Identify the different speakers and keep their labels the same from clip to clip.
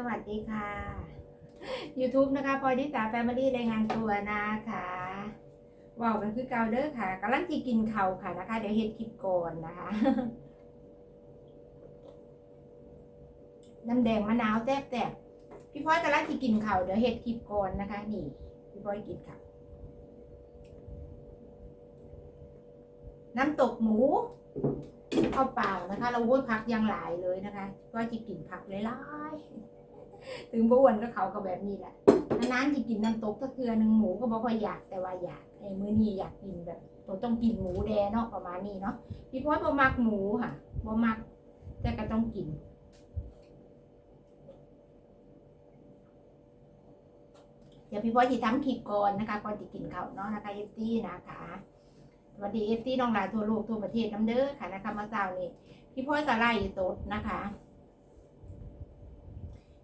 Speaker 1: สวัสดีค่ะ YouTube นะคะพลอยดิสาแฟมิลี่รายงานตัวนะคะว้าวกันคือเกาเด้อค่ะกำลังที่กินเขาค่ะนะคะ เดี๋ยวเฮ็ดคลิปก่อนนะคะ น้ำแดงมะนาวแทบๆพี่พลอยกำลังที่กินเขาเดี๋ยวเฮ็ดคลิปก่อนนะคะ นี่ พี่พลอยกินค่ะ น้ำตกหมูข้าวเปล่านะคะ เราวุ้นพักยังหลายเลยนะคะ ก็จะกินผักหลายๆ ถึงบ้วนก็เขาก็แบบนี้แหละนานๆจะกินน้ำตกก็คือหนึ่งหมูก็บอกว่าอยากแต่ว่าอยากไอ้มื้อนี้อยากกินแบบตัวต้องกินหมูแดงเนาะประมาณนี้เนาะพี่พอยบ่มักหมูค่ะบ่มักแต่ก็ต้องกินเดี๋ยวพี่พอยจะทำคลิปก่อนนะคะก่อนจะกินข้าวเนาะนะคะเอฟตี้นะคะสวัสดีเอฟซีน้องหลายทั่วโลกทั่วประเทศน้ำเด้อค่ะนะคะมาเจ้านี่พี่พ่อยก็ไล่ตดนะคะ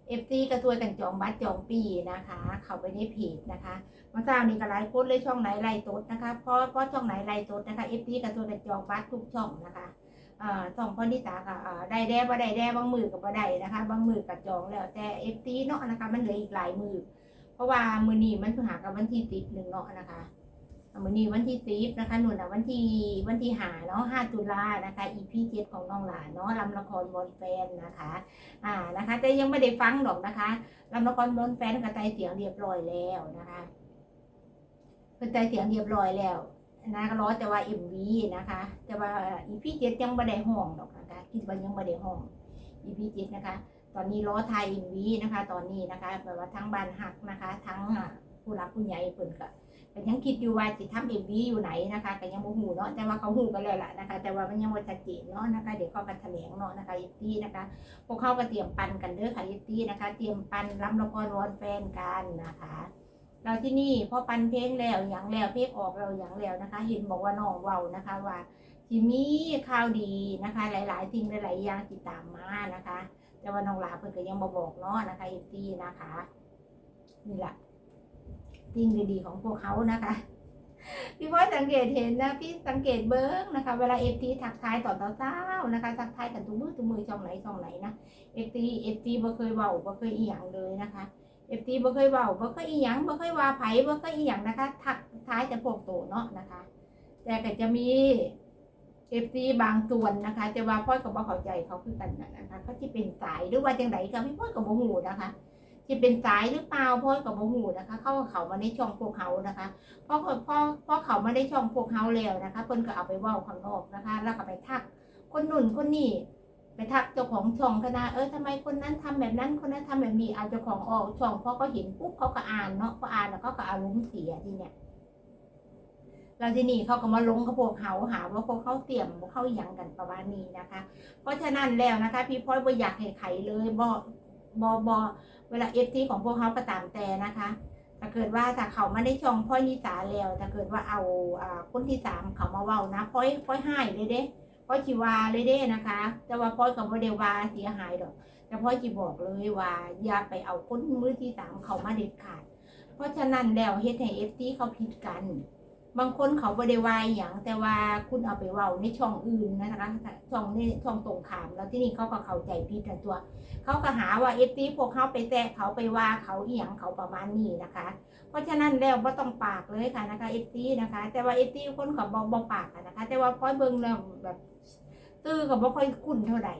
Speaker 1: เอฟซีก็ช่วยกันจองบัตรจองปีนะคะ เขาไปในเพจนะคะมาเจ้านี่ก็ไล่โพสต์เลยช่องไหนไล่ตดนะคะเพราะเพราะช่องไหนไล่ตดนะคะเอฟซีก็ช่วยกันจองบัตรทุกช่องนะคะอ่าช่องพ่อนิตาก็อ่าได้แด้บ่ได้แด้บางมือกับบ่ได้นะคะ บางมือกับจองแล้วแต่เอฟซีเนาะนะคะมันเหลืออีกหลายมือเพราะว่ามือนี้มันเพิ่งหากับวันที่ติดหนึ่งเนาะนะคะ วันนี้วันที่สิบนะคะหนุนอะวันที่วันที่หาเนาะห้าตุลานะคะอีพีเจ็ดของน้องหลานเนาะลำละครบนแฟนนะคะอ่านะคะแต่ยังไม่ได้ฟังหรอกนะคะลำละครบนแฟนกระจายเสียงเรียบร้อยแล้วนะคะกระจายเสียงเรียบร้อยแล้วนะก็รอแต่ว่าเอ็มวีนะคะ แต่ว่าอีพีเจ็ดยังไม่ได้ห้องหรอกนะคะคิดว่ายังไม่ได้ห้องอีพีเจ็ดนะคะ ตอนนี้รอไทยเอ็มวีนะคะ ตอนนี้นะคะแบบว่าทั้งบ้านหักนะคะ ทั้งผู้รักผู้ใหญ่เปิ่นก็ ก็ยังคิดอยู่ว่าจะทำเอ็มวีอยู่ไหนนะคะก็ยังบ่หูเนาะแต่ว่าเขาหูกันแล้วล่ะนะคะ แต่ว่ามันยังบ่ชัดเจนเนาะนะคะเดี๋ยวเขากันแถลงเนาะนะคะเอฟตีนะคะพวกเขาก็เตรียมปันกันเด้อค่ะเอฟตีนะคะ เตรียมปันรับละครวอนแฟนกันนะคะเราที่นี่พอปันเพลงแล้วอย่างแล้วเพลงออกเราอย่างแล้วนะคะ เห็นบอกว่าน้องเว้านะคะว่าที่มีข่าวดีนะคะ หลายๆสิ่งหลายๆอย่างติดตามมานะคะ แต่ว่าน้องลาเพิ่นก็ยังบ่บอกเนาะนะคะเอฟตีนะคะนี่แหละ สิ่งดีๆของพวกเขานะคะพี่พ่อยสังเกตเห็นนะพี่สังเกตเบิ้งนะคะ เวลาเอฟทีทักทายต่อเจ้าๆนะคะทักทายกันทุกมือทุกมือช่องไหนช่องไหนนะเอฟทีเอฟทีบ่เคยเว้าบ่เคยอีหยังเลยนะคะเอฟทีบ่เคยเว้าบ่เคยอีหยังบ่เคยว่าไผบ่เคยอีหยังนะคะ ทักทายแต่พวกโตเนาะนะคะ แต่ก็จะมีเอฟซีบางส่วนนะคะแต่ว่าพ่อยก็บ่เข้าใจเขาคือกันนะคะเขาที่เป็นสายหรือว่าจังไดก็พี่พ่อยก็บ่ฮู้นะคะ ที่เป็นสายหรือเปล่าพ่อกับโมหูนะคะ เข้ากับเขามาในช่องพวกเขานะคะเพราะพ่อพ่อเขามาได้ช่องพวกเขาแล้วนะคะเพิ่นก็เอาไปว่าข้างนอกนะคะ แล้วก็ไปทัก คนหนุนคนนี้ไปทักเจ้าของช่องคณะเออทำไมคนนั้นทำแบบนั้นคนนั้นทำแบบนี้เอาเจ้าของออกช่องพอเขาเห็นปุ๊บเขาก็อ่านเนาะพออ่านแล้วเขาก็อารมณ์เสียทีเนี้ยแล้วทีนี้เขาก็มาลงกับพวกเขาหาว่าพวกเขาเตรียมพวกเขาหยังกันประมาณนี้นะคะ เพราะฉะนั้นแล้วนะคะ พี่พ่อยบ่อยากให้ไขเลยบ่บ่บ่ วลาเอฟซีของพวกเขาก็ตามแต่นะคะถ้าเกิดว่าถ้าเขาไม่ได้ช่องพ่อยนิสาแล้วถ้าเกิดว่าเอาอ่าคนที่สามเขามาเว้านะพ่อยพ่อยให้เลยเด้พ่อยจีวาเลยเด้นะคะ แต่ว่าพ่อยกับโมเดวาเสียหายดอก แต่พ่อยจีบอกเลยว่าอย่าไปเอาคนมือที่สามเขามาเด็ดขาด เพราะฉะนั้นแล้วเฮ็ดให้เอฟซีเขาผิดกัน บางคนเขาบริวายอย่างแต่ว่าคุณเอาไปเว้าในช่องอื่นนะคะช่องในช่องตรงขาม แล้วที่นี่เขาก็เข้าใจผิดกันตัว เขาก็หาว่าเอฟซีพวกเขาไปแตะเขาไปว่าเขาเอียงเขาประมาณนี้นะคะ เพราะฉะนั้นแล้วว่าต้องปากเลยค่ะนะคะเอฟซีนะคะ แต่ว่าเอฟซีคนเขาบอกบอกปากนะคะ แต่ว่าพอยเบิ่งแล้วแบบตื้อกับบ่ค่อยคุ้นเท่าไหร่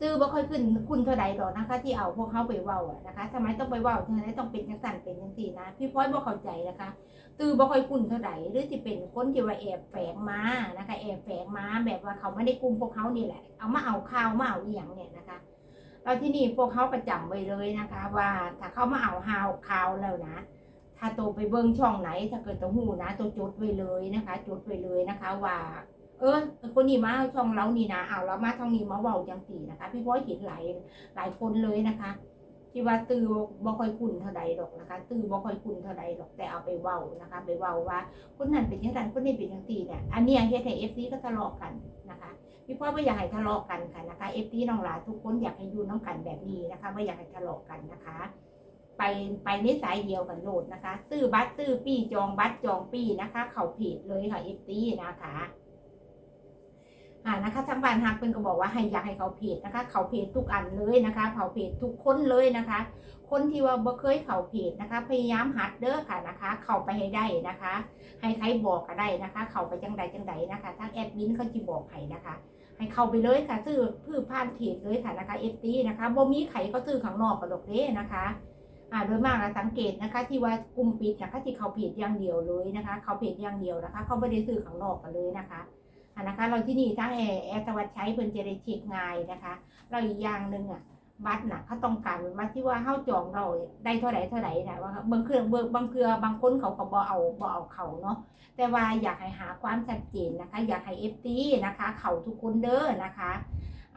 Speaker 1: ซื้อบ่ค่อยขึ้นคุณเท่าใดดอกนะคะ ที่เอาพวกเขาไปเว้าอะนะคะทำไมต้องไปเว้าทำไมต้องเป็นจังสันเป็นจังสี่นะ พี่พ้อยบ่เข้าใจนะคะตื้อบ่ค่อยคุ้นเท่าไหร่หรือที่เป็นคนที่ว่าแอบแฝงมานะคะแอบแฝงมาแบบว่าเขาไม่ได้กลุ่มพวกเขานี่แหละ เอามาเอาข้าวมาเอาเอียงเนี่ยนะคะแล้วที่นี่พวกเขาประจำไว้เลยนะคะ ว่าถ้าเขามาเอาหาวข้าวแล้วนะถ้าตัวไปเบิ้งช่องไหน ถ้าเกิดตัวหูนะตัวจดไว้เลยนะคะจดไว้เลยนะคะว่า ออคนนี้มาช่องเรานี่นะเอาเรามาช่องนี้มาเว้าจังสีนะคะ พี่พ้อเห็นหลายหลายคนเลยนะคะที่ว่าตือบ่ค่อยคุ้นเท่าใดดอกนะคะ ตือบ่ค่อยคุ้นเท่าใดดอกแต่เอาไปเว้านะคะ ไปเว้าว่าคนนั้นเป็นยังไงคนนี้เป็นยังตีเนี่ยอันนี้ยเฮ็ดให้เอฟซีก็ทะเลาะกันนะคะพี่พ่อไม่อยากให้ทะเลาะกันค่ะนะคะเอฟซีน้องหลาทุกคนอยากให้อยู่น้องกันแบบนี้นะคะไม่อยากให้ทะเลาะกันนะคะ ไปไปในสายเดียวกันโหลดนะคะซื้อบัตรซื้อปีจองบัตรจองปีนะคะ เข่าผิดเลยค่ะเอฟซีนะคะ อ่านะคะทางบ้านฮักเป็นก็บอกว่าให้อยากให้เขาเพจนะคะ เขาเพจทุกอันเลยนะคะเขาเพจทุกคนเลยนะคะ คนที่ว่าบ่เคยเขาเพจนะคะ พยายามหัดเด้อค่ะนะคะ เข้าไปให้ได้นะคะ ให้ใครบอกก็ได้นะคะ เข้าไปจังใดจังใดนะคะทางแอดมินเขาจะบอกให้นะคะ ให้เข้าไปเลยค่ะซื้อพืชผ่านเพจเลยค่ะนะคะเอฟซีนะคะบ่มีไข่ก็ซื้อข้างนอกกระดอกเด้นะคะอ่าโดยมากสังเกตนะคะ ที่ว่ากลุ่มปิดนะคะที่เขาเพจอย่างเดียวเลยนะคะ เขาเพจอย่างเดียวนะคะ เขาไม่ได้ซื้อข้างนอกกันเลยนะคะ นะคะเราที่นี่ทั้งแอร์แอร์สวัสดิ์ใช้เพิ่นจะได้เช็คง่ายนะคะ เราอีกอย่างหนึ่งอะบัตรน่ะเขาต้องการมาที่ว่าเฮาจองเราได้เท่าไหร่เท่าไหร่นะว่าบางเครื่องเบิกบางเครือบางคนเขาก็บ่เอาบ่เอาเขาเนาะแต่ว่าอยากให้หาความชัดเจนนะคะ อยากให้เอฟตีนะคะ เขาทุกคนเด้อนะคะ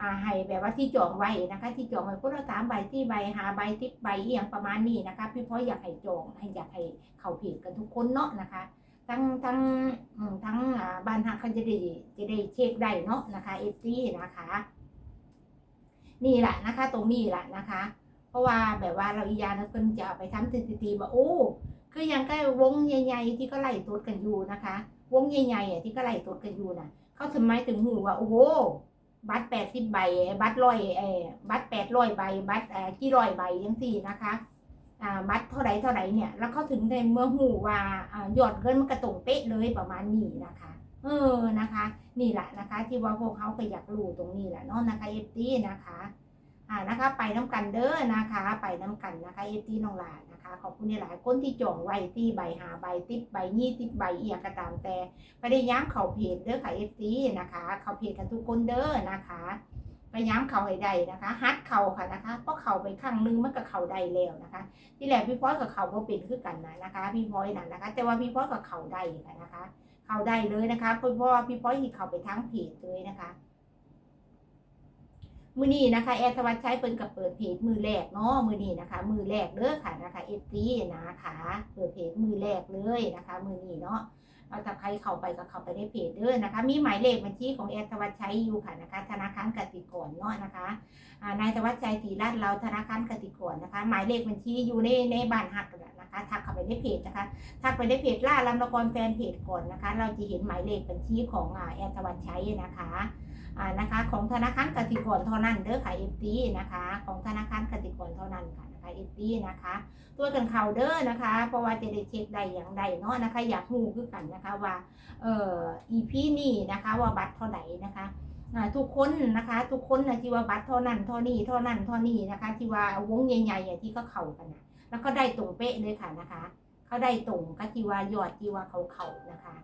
Speaker 1: อ่าให้แบบว่าที่จองไว้นะคะ ที่จองไว้คนละสามใบที่ใบหาใบทิปใบอย่างประมาณนี้นะคะ พี่พ่ออยากให้จองให้อยากให้เขาผิดกันทุกคนเนาะนะคะ ทั้งทั้งทั้งอ่าบ้านฮักเขาจะได้จะได้เช็คได้เนาะนะคะเอฟซีนะคะ นี่แหละนะคะ ตรงนี้แหละนะคะ เพราะว่าแบบว่าเราอียานะเพิ่นจะเอาไปทำสถิติว่าโอ้คือยังใกล้วงใหญ่ๆที่ก็ไล่ตรวกันอยู่นะคะ วงใหญ่ๆอะที่ก็ไล่ตรวกันอยู่น่ะ เขาถึงไมถึงหูว่าโอ้โหบัตรแปดสิบใบ บัตรร้อยเออบัตรแปดร้อยใบ บัตรเอ่อกี่ร้อยใบยังสี่นะคะ บัตรเท่าไรเท่าไรเนี่ย แล้วเขาถึงในเมื่อหูว่าอ่ายอดเงินมันกระตรงเป๊ะเลยประมาณนี้นะคะ เออนะคะ นี่แหละนะคะ ที่ว่าพวกเขาก็อยากรู้ตรงนี้แหละเนาะนะคะเอฟตีนะคะอ่านะคะ ไปน้ำกันเด้อนะคะ ไปน้ำกันนะคะเอฟตีน้องหลานนะคะ ขอบคุณหลายๆคนที่จองไว้ที่ใบหาใบติดใบยี่ติดใบเอียงก็ตามแต่พยายามเขาเพจเด้อค่ะเอฟซีนะคะ เขาเพจกันทุกคนเด้อนะคะ พยายามเข่าให้ได้นะคะฮัดเข่าค่ะนะคะเพราะเข่าไปครั้งนึงมันก็เข่าได้แล้วนะคะ ที่แรกพี่พ้อยกับเข่าก็เป็นคือกันนะนะคะ พี่พ้อยน่ะนะคะ แต่ว่าพี่พ้อยกับเข่าได้ค่ะนะคะ เข่าได้เลยนะคะเพราะว่าพี่พ้อยที่เข่าไปทั้งเพจเลยนะคะมือนี้นะคะแอร์สวัสดิ์ใช้เปิดกับเปิดเพจมือแรกเนาะมือนี้นะคะ มือแรกเด้อค่ะนะคะเอฟซีนะคะเปิดเพจมือแรกเลยนะคะ มือนี้เนาะ เอาถ้าใครเข้าไปก็เข้าไปในเพจเด้อนะคะ มีหมายเลขบัญชีของแอร์สวัสดิ์ใช้อยู่ค่ะนะคะ ธนาคารกสิกรเนาะนะคะนายสวัสดิ์ชัยศรีรัตน์เราธนาคารกสิกรนะคะ หมายเลขบัญชีอยู่ในในบ้านหักนะคะทักเข้าไปในเพจนะคะทักไปในเพจล่าลำละครแฟนเพจก่อนนะคะ เราจะเห็นหมายเลขบัญชีของแอร์สวัสดิ์ชัยนะคะอ่านะคะ ของธนาคารกสิกรเท่านั้นเด้อค่ะเอฟซีนะคะ ของธนาคารกสิกรเท่านั้นค่ะ นะคะเอฟซีนะคะตัวกันเขาเด้อนะคะ เพราะว่าจะได้เช็คได้อย่างใดเนาะนะคะ อยากรู้คือกันนะคะว่าเอ่ออีพีนี่นะคะว่าบัตรเท่าไหร่นะคะทุกคนนะคะ ทุกคนนะที่ว่าบัตรเท่านั้นเท่านี้เท่านั้นเท่านี้นะคะ ที่ว่าวงใหญ่ๆอ่ที่เขาเข่ากันนะแล้วก็ได้ตรงเป๊ะเลยค่ะนะคะ เขาได้ตรงก็ที่ว่ายอดที่ว่าเขาเข่านะคะ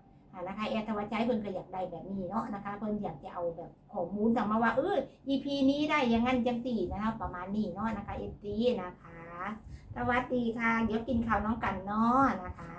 Speaker 1: นะคะแอร์ธวัชชัยเพิ่นก็อยากได้แบบนี้เนาะนะคะเพิ่นอยากจะเอาแบบข้อมูลจากมาว่าเออ EP นี้ได้อยังงั้นจังตีนะคะ ประมาณนี้เนาะนะคะเอฟซีนะคะ สวัสดีค่ะ เดี๋ยวกินข้าวน้องกันเนาะนะคะ